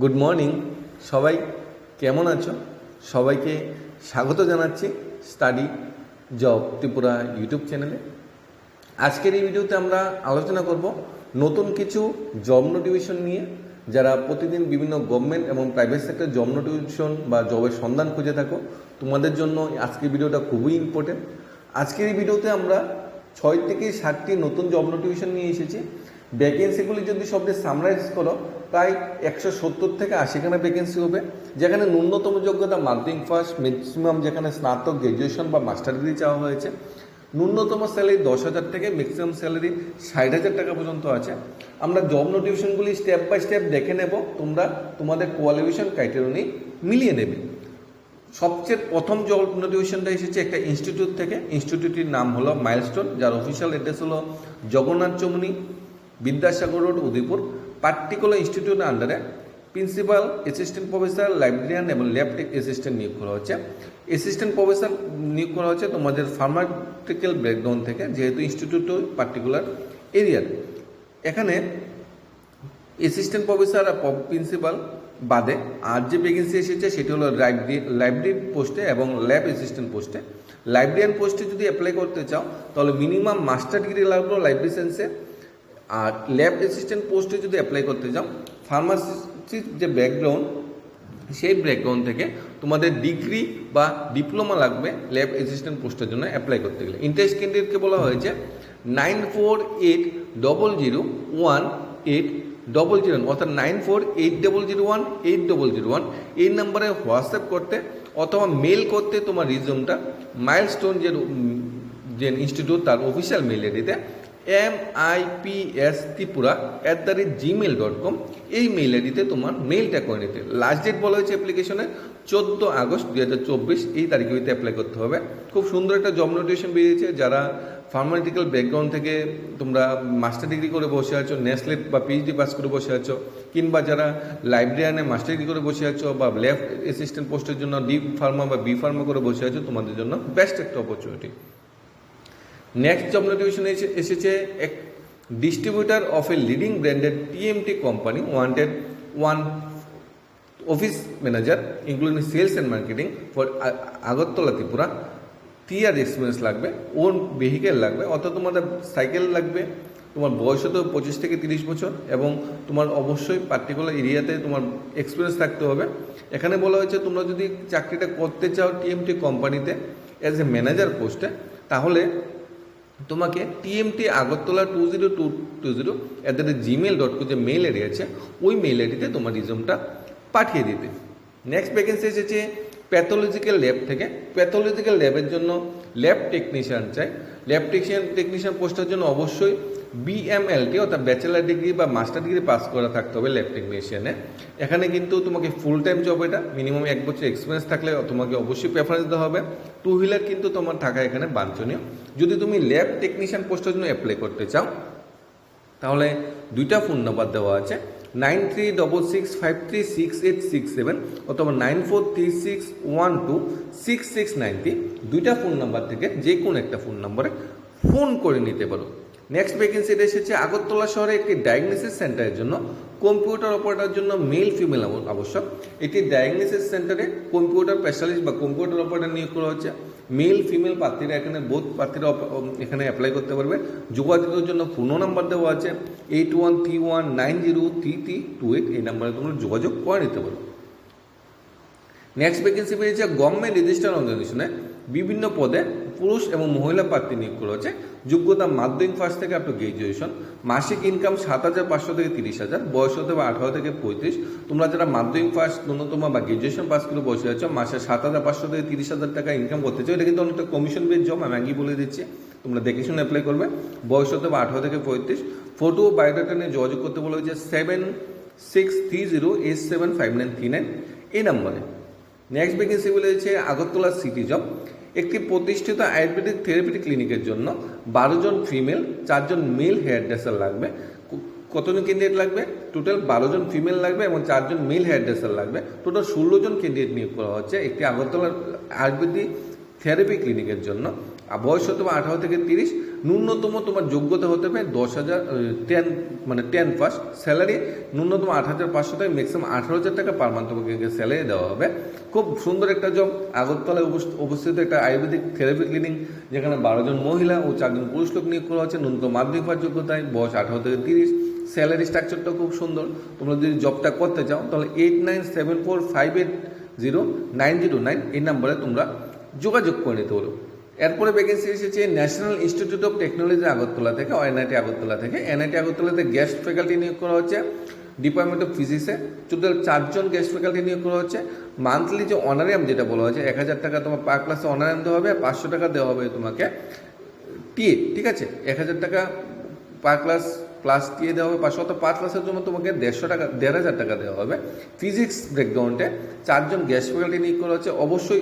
Good morning সবাই কেমন আছো? সবাইকে স্বাগত জানাচ্ছি স্টাডি জব ত্রিপুরা ইউটিউব চ্যানেলে আজকের এই ভিডিওতে আমরা আলোচনা করব নতুন কিছু জব নোটিফিকেশন নিয়ে। যারা প্রতিদিন বিভিন্ন গভর্নমেন্ট এবং প্রাইভেট সেক্টর জব নোটিফিকেশন বা জবের সন্ধান খুঁজে থাকো, তোমাদের জন্য আজকের ভিডিওটা খুবই ইম্পর্টেন্ট আজকের এই ভিডিওতে আমরা ছয় থেকে ষাটটি নতুন জব নোটিফিকেশন নিয়ে এসেছি। ভ্যাকেন্সিগুলি যদি সবটি সামরাইজ করো প্রায় একশো সত্তর থেকে আশিখানা ভ্যাকেন্সি হবে, যেখানে ন্যূনতম যোগ্যতা মাধ্যমিক ফার্স্ট ম্যাক্সিমাম যেখানে স্নাতক গ্র্যাজুয়েশন বা মাস্টার ডিগ্রি চাওয়া হয়েছে। ন্যূনতম স্যালারি দশ হাজার থেকে ম্যাক্সিমাম স্যালারি ষাট হাজার টাকা পর্যন্ত আছে। আমরা জব নোটিফিকেশনগুলি স্টেপ বাই স্টেপ দেখে নেব, তোমরা তোমাদের কোয়ালিফিকেশন ক্রাইটেরিয়া মিলিয়ে নেবে। সবচেয়ে প্রথম জব নোটিফিকেশনটা এসেছে একটা ইনস্টিটিউট থেকে। ইনস্টিটিউটটির নাম হলো মাইলস্টোন যার অফিসিয়াল অ্যাড্রেস হলো জগন্নাথ চমনি, বিদ্যাসাগর রোড উদয়পুর। পার্টিকুলার ইনস্টিটিউটের আন্ডারে প্রিন্সিপাল অ্যাসিস্ট্যান্ট প্রফেসর লাইব্রেরিয়ান এবং ল্যাব অ্যাসিস্ট্যান্ট নিয়োগ করা হচ্ছে। অ্যাসিস্ট্যান্ট প্রফেসর নিয়োগ করা হচ্ছে তোমাদের ফার্মাটিক্যাল ব্যাকগ্রাউন্ড থেকে, যেহেতু ইনস্টিটিউট পার্টিকুলার এরিয়ার এখানে অ্যাসিস্ট্যান্ট প্রফেসর আর প্রিন্সিপাল বাদে আর যে ভ্যাকেন্সি এসেছে সেটি হলো লাইব্রেরি পোস্টে এবং ল্যাব অ্যাসিস্ট্যান্ট পোস্টে লাইব্রেরিয়ান পোস্টে যদি অ্যাপ্লাই করতে চাও, তাহলে মিনিমাম মাস্টার ডিগ্রি লাগবে লাইব্রেরি সায়েন্সে আর ল্যাব অ্যাসিস্ট্যান্ট পোস্টে যদি অ্যাপ্লাই করতে চাও ফার্মাসির যে ব্যাকগ্রাউন্ড সেই ব্যাকগ্রাউন্ড থেকে তোমাদের ডিগ্রি বা ডিপ্লোমা লাগবে ল্যাব অ্যাসিস্ট্যান্ট পোস্টের জন্য অ্যাপ্লাই করতে গেলে। ইন্টারেস্ট ক্যান্ডিডেটকে বলা হয়েছে nine four eight double zero one eight double zero অর্থাৎ nine four eight double zero one eight double zero one এই নাম্বারে হোয়াটসঅ্যাপ করতে অথবা মেল করতে তোমার রিজিউমটা মাইলস্টোন যে যে ইনস্টিটিউট তার অফিসিয়াল মেল আইডিতে M I P S Tripura at the rate Gmail dot com এই মেল আইডিতে তোমার মেলটা করে নিতে। লাস্ট ডেট বলা হয়েছে অ্যাপ্লিকেশনে চোদ্দ আগস্ট দু হাজার চব্বিশ, এই তারিখে হইতে অ্যাপ্লাই করতে হবে। খুব সুন্দর একটা জব নোটিফিকেশন বেরিয়েছে। যারা ফার্মাটিক্যাল ব্যাকগ্রাউন্ড থেকে তোমরা মাস্টার ডিগ্রি করে বসে আছো নেসলেট বা পিএইচডি পাস করে বসে আছো, কিংবা যারা লাইব্রেরিয়ানে মাস্টার ডিগ্রি করে বসে আছো বা ল্যাব অ্যাসিস্ট্যান্ট পোস্টের জন্য ডি ফার্মা বা বি ফার্মা করে বসে আছো, তোমাদের জন্য বেস্ট একটা অপরচুনিটি নেক্সট জব নোটিফিকেশন এসেছে এক distributor of a leading branded TMT company wanted one office manager including sales and marketing for Agartala Tripura tear experience লাগবে ওন ভেহিকেল লাগবে, অর্থাৎ তোমাদের সাইকেল লাগবে, তোমার বয়স তো পঁচিশ থেকে তিরিশ বছর, এবং তোমার অবশ্যই পার্টিকুলার এরিয়াতে তোমার এক্সপিরিয়েন্স থাকতে হবে। এখানে বলা হয়েছে, তোমরা যদি চাকরিটা করতে চাও টিএমটি কোম্পানিতে অ্যাজ এ ম্যানেজার পোস্টে তাহলে তোমাকে TMT Agartala two zero two two zero at the Gmail dot com যে মেল আইডি আছে ওই মেল আইডিতে তোমার রিজুমটা পাঠিয়ে দিতে নেক্সট ভ্যাকেন্সি এসেছে প্যাথোলজিক্যাল ল্যাব থেকে। প্যাথোলজিক্যাল ল্যাবের জন্য ল্যাব টেকনিশিয়ান চাই। ল্যাব টেকনিশিয়ান টেকনিশিয়ান পোস্টের জন্য অবশ্যই বিএমএলটি অর্থাৎ ব্যাচেলার ডিগ্রি বা মাস্টার ডিগ্রি পাস করা থাকতে হবে ল্যাব টেকনিশিয়ানে এখানে কিন্তু তোমাকে ফুল টাইম জব এটা মিনিমাম এক বছর এক্সপিরিয়েন্স থাকলে তোমাকে অবশ্যই প্রেফারেন্স দেওয়া হবে। টু হুইলার কিন্তু তোমার থাকা এখানে বাঞ্ছনীয়। যদি তুমি ল্যাব টেকনিশিয়ান পোস্টের জন্য অ্যাপ্লাই করতে চাও, তাহলে দুইটা ফোন নাম্বার দেওয়া আছে nine three double six five three six eight six seven অথবা nine four three six one two six six nine three দুইটা ফোন নাম্বার থেকে যে কোনো একটা ফোন নম্বরে ফোন করে নিতে পারো। নেক্সট ভ্যাকেন্সিটা এসেছে আগরতলা শহরে একটি ডায়াগনোসিস সেন্টারের জন্য কম্পিউটার অপারেটার জন্য মেল ফিমেল আবশ্যক। এটি ডায়াগনোসিস সেন্টারে কম্পিউটার স্পেশালিস্ট বা কম্পিউটার অপারেটার নিয়োগ করা হচ্ছে মেল ফিমেল প্রার্থীরা এখানে বোধ প্রার্থীরা এখানে অ্যাপ্লাই করতে পারবে। যোগাযোগের জন্য ফোনও নাম্বার দেওয়া আছে eight one three one nine zero three three two eight এই নাম্বারে তোমরা যোগাযোগ করে নিতে পারো। নেক্সট ভ্যাকেন্সি পেয়েছে গভর্নমেন্ট রেজিস্টার অর্গানাইজেশনে বিভিন্ন পদে পুরুষ এবং মহিলা প্রার্থী নিয়োগ করা যোগ্যতা মাধ্যমিক ফার্স্ট থেকে আপনার টু গ্রাজুয়েশন মাসিক ইনকাম সাত হাজার পাঁচশো থেকে তিরিশ হাজার। বয়স হতে বা আঠারো থেকে পঁয়ত্রিশ। তোমরা যারা মাধ্যমিক ফার্স্ট ন্যূনতম বা গ্রাজুয়েশন পাস করে বসে আছো, মাসে সাত হাজার পাঁচশো থেকে তিরিশ হাজার টাকা ইনকাম করতে চাও, এটা কিন্তু অনেকটা কমিশন বেস জব আমি আগেই বলে দিচ্ছি। তোমরা দেখে শুনে অ্যাপ্লাই করবে। বয়স হতে বা আঠারো থেকে পঁয়ত্রিশ। ফটো বায়োডাটা নিয়ে যোগাযোগ করতে বলা হয়েছে seven six three zero eight seven five nine three nine এই নাম্বারে নেক্সট ভ্যাকেন্সি বলেছে আগরতলা সিটি জব একটি প্রতিষ্ঠিত আয়ুর্বেদিক থেরাপিটিক ক্লিনিকের জন্য বারো জন ফিমেল চারজন মেল হেয়ার ড্রেসার লাগবে। কতজন ক্যান্ডিডেট লাগবে? টোটাল বারো জন ফিমেল লাগবে এবং চারজন মেল হেয়ার ড্রেসার লাগবে। টোটাল ষোলো জন ক্যান্ডিডেট নিয়োগ করা হচ্ছে একটি আগরতলার আয়ুর্বেদিক থেরাপি ক্লিনিকের জন্য। বয়স হতে আঠারো থেকে তিরিশ ন্যূনতম তোমার যোগ্যতা হতে হবে দশ হাজার টেন মানে টেন পাস স্যালারি ন্যূনতম আট হাজার পাঁচশো থেকে ম্যাক্সিমাম আঠারো হাজার টাকা পার মান্থ তোমাকে স্যালারি দেওয়া হবে। খুব সুন্দর একটা জব আগরতলায় অবস্থিত একটা আয়ুর্বেদিক থেরাপি ক্লিনিক যেখানে বারো জন মহিলা ও চারজন পুরুষ লোক নিয়োগ করা হচ্ছে, ন্যূনতম মাধ্যমিক পাওয়ার যোগ্যতায়, বয়স আঠারো থেকে তিরিশ স্যালারি স্ট্রাকচারটা খুব সুন্দর। তোমরা যদি জবটা করতে চাও, তাহলে eight nine seven four five eight zero nine zero nine এই নাম্বারে তোমরা যোগাযোগ করে নিতে পারো। এরপরে ভ্যাকেন্সি এসেছে national institute of technology Agartala থেকে এনআইটি আগরতলা থেকে। এনআইটি আগরতলাতে গেস্ট ফ্যাকাল্টি নিয়োগ করা হচ্ছে ডিপার্টমেন্ট অফ ফিজিক্সে টোটাল চারজন গেস্ট ফ্যাকাল্টি নিয়োগ করা হচ্ছে। মান্থলি যে অনারিয়াম যেটা বলা হয়েছে, এক হাজার টাকা তোমার পার ক্লাসে অনারিয়াম দেওয়া হবে পাঁচশো টাকা দেওয়া হবে তোমাকে টিএ ঠিক আছে? এক হাজার টাকা পার ক্লাস প্লাস দিয়ে দেওয়া হবে পাঁচশো পাঁচ ক্লাসের জন্য তোমাকে দেড়শো টাকা, দেড় হাজার টাকা দেওয়া হবে। ফিজিক্স ব্রেকগ্রাউন্ডে চারজন গ্যাস ফ্যাকাল্টি নিয়োগ করা হচ্ছে। অবশ্যই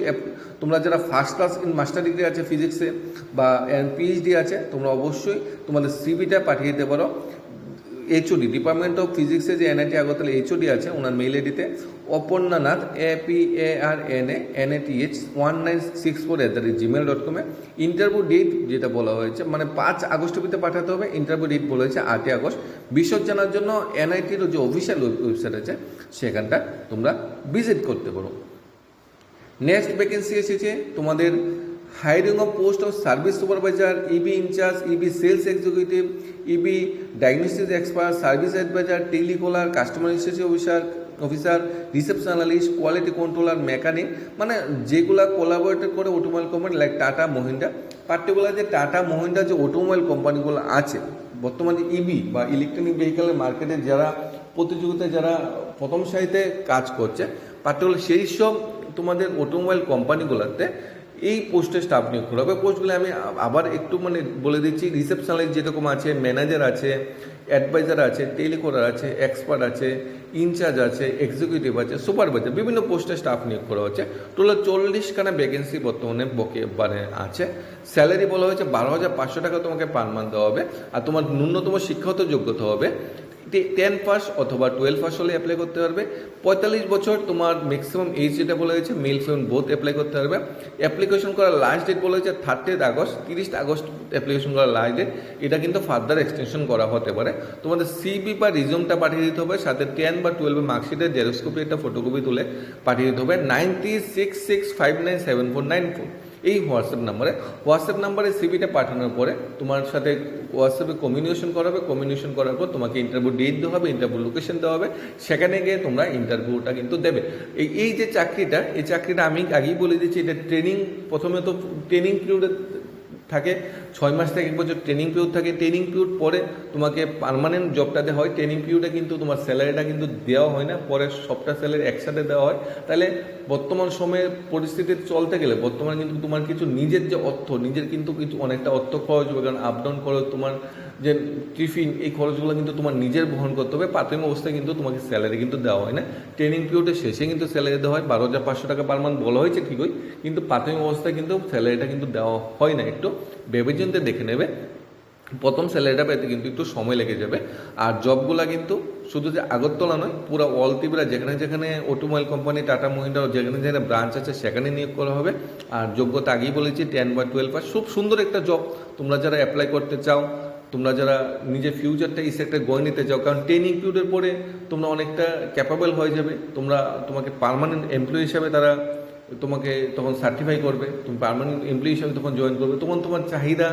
তোমরা যারা first class in master degree আছে ফিজিক্সে বা পিএইচডি আছে, তোমরা অবশ্যই তোমাদের সিবিটা পাঠিয়ে দিতে পারো। এইচওডি ডিপার্টমেন্ট অফ ফিজিক্সে যে এনআইটি আগরতলা এইচওডি আছে, ওনার মেইল আইডিতে Aparnanath A P A R N A N A T H one nine six four at the rate Gmail dot কমে ইন্টারভিউ ডেট যেটা বলা হয়েছে মানে পাঁচ আগস্টের ভিতরে পাঠাতে হবে ইন্টারভিউ ডেট বলা হয়েছে আটই আগস্ট। বিশদ জানার জন্য এনআইটির যে অফিসিয়াল ওয়েবসাইট আছে, সেখানটা তোমরা ভিজিট করতে পারো। নেক্সট ভ্যাকেন্সি এসেছে তোমাদের hiring of post of service supervisor EV incharge EV sales executive EV diagnostic expert service advisor telecaller customer relationship officer officer, reception analyst quality controller mechanic মানে যেগুলো collaborated করে automobile company like Tata Mahindra particular যে টাটা মহিন্দ্রা যে automobile কোম্পানিগুলো আছে, বর্তমানে ইবি বা electronic ভেহিকেলের মার্কেটে যারা প্রতিযোগিতায় যারা প্রথম সারিতে কাজ করছে পার্টিকুলার সেই সব তোমাদের অটোমোবাইল কোম্পানিগুলোতে এই পোস্টে স্টাফ নিয়োগ করা হবে। পোস্টগুলো আমি আবার একটু মানে বলে দিচ্ছি রিসেপশনালিস্ট যেরকম আছে ম্যানেজার আছে অ্যাডভাইজার আছে টেলিকোরার আছে এক্সপার্ট আছে ইনচার্জ আছে এক্সিকিউটিভ আছে সুপারভাইজার বিভিন্ন পোস্টে স্টাফ নিয়োগ করা হচ্ছে। টোটাল চল্লিশখানা ভ্যাকেন্সি বর্তমানে বকে মানে আছে। স্যালারি বলা হয়েছে বারো হাজার পাঁচশো টাকা তোমাকে পার মান্থ দেওয়া হবে। আর তোমার ন্যূনতম শিক্ষাগত যোগ্যতা হবে টেন পাস অথবা টুয়েলভ পাস হলে অ্যাপ্লাই করতে পারবে। পঁয়তাল্লিশ বছর তোমার ম্যাক্সিমাম এজ যেটা বলে হয়েছে মেল ফিমেল বোথ অ্যাপ্লাই করতে পারবে। অ্যাপ্লিকেশন করার লাস্ট ডেট বলা হয়েছে থার্টিথ আগস্ট, তিরিশ আগস্ট অ্যাপ্লিকেশন করার লাস্ট ডেট এটা কিন্তু ফার্দার এক্সটেনশন করা হতে পারে। তোমাদের সিবি বা রিজুমটা পাঠিয়ে দিতে হবে, সাথে টেন বা টুয়েলভের মার্কশিটের জেরক্সকপি একটা ফটোকপি তুলে পাঠিয়ে দিতে হবে। Nine three six six five nine seven four nine four এই হোয়াটসঅ্যাপ নাম্বারে হোয়াটসঅ্যাপ নাম্বারে সিবিটা পাঠানোর পরে তোমার সাথে হোয়াটসঅ্যাপে কমিউনিকেশন করা হবে কমিউনিকেশন করার পর তোমাকে ইন্টারভিউ ডেট দেওয়া হবে ইন্টারভিউ লোকেশন দেওয়া হবে। সেখানে গিয়ে তোমরা ইন্টারভিউটা কিন্তু দেবে। এই এই যে চাকরিটা, এই চাকরিটা আমি আগেই বলে দিচ্ছি এটা ট্রেনিং প্রথমে তো ট্রেনিং পিরিয়ডে থাকে, ছয় মাস থেকে এক বছর ট্রেনিং পিরিয়ড থাকে ট্রেনিং পিরিয়ড পরে তোমাকে পার্মানেন্ট জবটাতে হয় ট্রেনিং পিরিয়ডে কিন্তু তোমার স্যালারিটা কিন্তু দেওয়া হয় না, পরে সবটা স্যালারি একসাথে দেওয়া হয়। তাহলে বর্তমান সময়ে পরিস্থিতি চলতে গেলে বর্তমানে কিন্তু তোমার কিছু নিজের যে অর্থ, নিজের কিন্তু কিছু অনেকটা অর্থ খরচ হবে, কারণ আপ ডাউন খরচ, তোমার যে টিফিন এই খরচগুলো কিন্তু তোমার নিজের বহন করতে হবে, প্রাথমিক অবস্থায় কিন্তু তোমাকে স্যালারি কিন্তু দেওয়া হয় না। ট্রেনিং পিরিয়ডের শেষে কিন্তু স্যালারি দেওয়া হয়, বারো হাজার পাঁচশো টাকা পার মান্থ বলা হয়েছে ঠিকই, কিন্তু প্রাথমিক অবস্থায় কিন্তু স্যালারিটা কিন্তু দেওয়া হয় না একটু। ভেবেচিন্তে দেখে নেবে। প্রথম স্যালারিটা পেতে কিন্তু একটু সময় লেগে যাবে। আর জবগুলা কিন্তু শুধু যে আগরতলা নয়, পুরো অল ত্রিপুরা, যেখানে যেখানে অটোমোবাইল কোম্পানি টাটা মহিন্দ্রা যেখানে যেখানে ব্রাঞ্চ আছে, সেখানে নিয়োগ করা হবে। আর যোগ্যতা আগেই বলেছি টেন বা টুয়েলভ পাস। খুব সুন্দর একটা জব তোমরা যারা অ্যাপ্লাই করতে চাও, তোমরা যারা নিজের ফিউচারটা এই সেক্টরে গড়ে নিতে চাও, কারণ ট্রেনিং পিরিয়ডের পরে তোমরা অনেকটা ক্যাপাবল হয়ে যাবে। তোমরা তোমাকে পার্মানেন্ট এমপ্লয়ি হিসাবে তারা তোমাকে তখন সার্টিফাই করবে, তুমি পারমানেন্ট এমপ্লয়ি হিসাবে তখন জয়েন করবে, তখন তোমার চাহিদা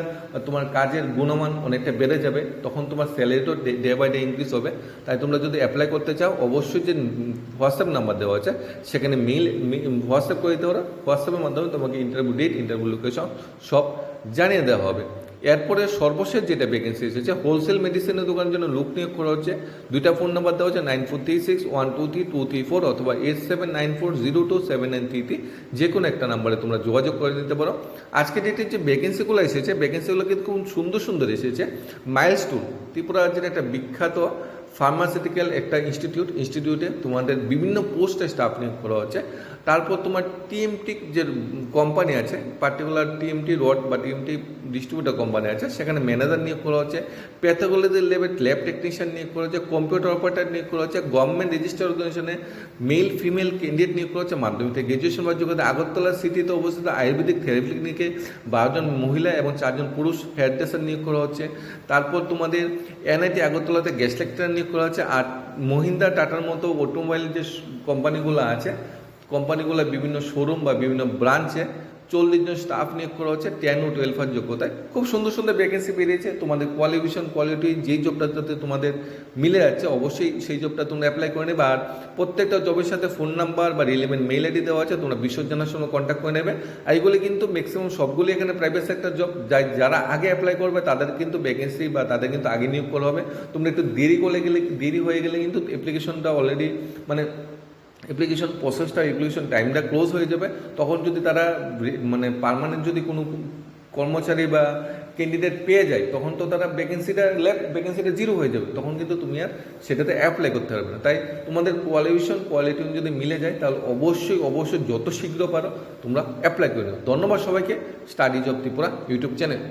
তোমার কাজের গুণমান অনেকটা বেড়ে যাবে, তখন তোমার স্যালারিটাও ডে বাই ডে ইনক্রিজ হবে। তাই তোমরা যদি অ্যাপ্লাই করতে চাও, অবশ্যই যে হোয়াটসঅ্যাপ নাম্বার দেওয়া আছে, সেখানে মেইল হোয়াটসঅ্যাপ করে দিতে পারো। হোয়াটসঅ্যাপের মাধ্যমে তোমাকে ইন্টারভিউ ডেট ইন্টারভিউ লোকেশন সব জানিয়ে দেওয়া হবে। এরপরে সর্বশেষ যেটা ভ্যাকেন্সি এসেছে হোলসেল মেডিসিনের দোকানের জন্য লোক নিয়োগ করা হচ্ছে। দুইটা ফোন নাম্বার দেওয়া হচ্ছে nine four three six one two three two three four অথবা eight seven nine four zero two seven nine three three যে কোনো একটা নাম্বারে তোমরা যোগাযোগ করে নিতে পারো। আজকে ডেটের যে ভ্যাকেন্সিগুলো এসেছে ভ্যাকেন্সিগুলো কিন্তু খুব সুন্দর সুন্দর এসেছে। মাইলস্টোন ত্রিপুরা রাজ্যের একটা বিখ্যাত ফার্মাসিউটিক্যাল একটা ইনস্টিটিউট ইনস্টিটিউটে তোমাদের বিভিন্ন পোস্টে স্টাফ নিয়োগ করা হচ্ছে। তারপর তোমার টিএমটি যে কোম্পানি আছে পার্টিকুলার টিএমটি রড বা টিএমটি ডিস্ট্রিবিউটার কোম্পানি আছে, সেখানে ম্যানেজার নিয়োগ করা হচ্ছে। প্যাথোলজি লেভেল ল্যাব টেকনিশিয়ান নিয়োগ করা হচ্ছে কম্পিউটার অপারেটার নিয়োগ করা হচ্ছে গভর্নমেন্ট রেজিস্টার অর্গানাইজেশনে মেল ফিমেল ক্যান্ডিডেট নিয়োগ করা হচ্ছে, মাধ্যমিক থেকে গ্রাজুয়েশন বা যোগ্যতা, আগরতলা সিটিতে অবস্থিত আয়ুর্বেদিক থেরাপি ক্লিনিকে বারোজন মহিলা এবং চারজন পুরুষ হেয়ার নিয়োগ করা হচ্ছে। তারপর তোমাদের এনআইটি আগরতলাতে গ্যাস লেকচার নিয়োগ করা হচ্ছে আর মহিন্দ্রা টাটার মতো অটোমোবাইল যে কোম্পানিগুলো আছে কোম্পানিগুলো বিভিন্ন শোরুম বা বিভিন্ন ব্রাঞ্চে চল্লিশ জন স্টাফ নিয়োগ করা হচ্ছে টেন ও টুয়েলভ আর যোগ্যতায়। খুব সুন্দর সুন্দর ভ্যাকেন্সি বেরিয়েছে, তোমাদের কোয়ালিফিকেশন কোয়ালিটি যেই জবটাতে তোমাদের মিলে যাচ্ছে, অবশ্যই সেই জবটা তোমরা অ্যাপ্লাই করে নেবে। আর প্রত্যেকটা জবের সাথে ফোন নাম্বার বা রিলেভেন্ট মেল আইডি দেওয়া আছে, তোমরা বিশ্বজ জানার সময় কন্ট্যাক্ট করে নেবে। আর এগুলি কিন্তু ম্যাক্সিমাম সবগুলি এখানে প্রাইভেট সেক্টর জব যারা আগে অ্যাপ্লাই করবে, তাদের কিন্তু ভ্যাকেন্সি বা তাদের কিন্তু আগে নিয়োগ করা হবে। তোমরা একটু দেরি করে গেলে, দেরি হয়ে গেলে কিন্তু অ্যাপ্লিকেশনটা অলরেডি মানে অ্যাপ্লিকেশন প্রসেসটা অ্যাপ্লিকেশন টাইমটা ক্লোজ হয়ে যাবে, তখন যদি তারা মানে পার্মানেন্ট যদি কোনো কর্মচারী বা ক্যান্ডিডেট পেয়ে যায়, তখন তো তারা ভ্যাকেন্সিটা লেফট ভ্যাকেন্সিটা জিরো হয়ে যাবে। তখন কিন্তু তুমি আর সেটাতে অ্যাপ্লাই করতে পারবে না। তাই তোমাদের কোয়ালিফিকেশন কোয়ালিটি যদি মিলে যায়, তাহলে অবশ্যই অবশ্যই যত শীঘ্র পারো তোমরা অ্যাপ্লাই করে নাও। ধন্যবাদ সবাইকে। Study job Tripura YouTube channel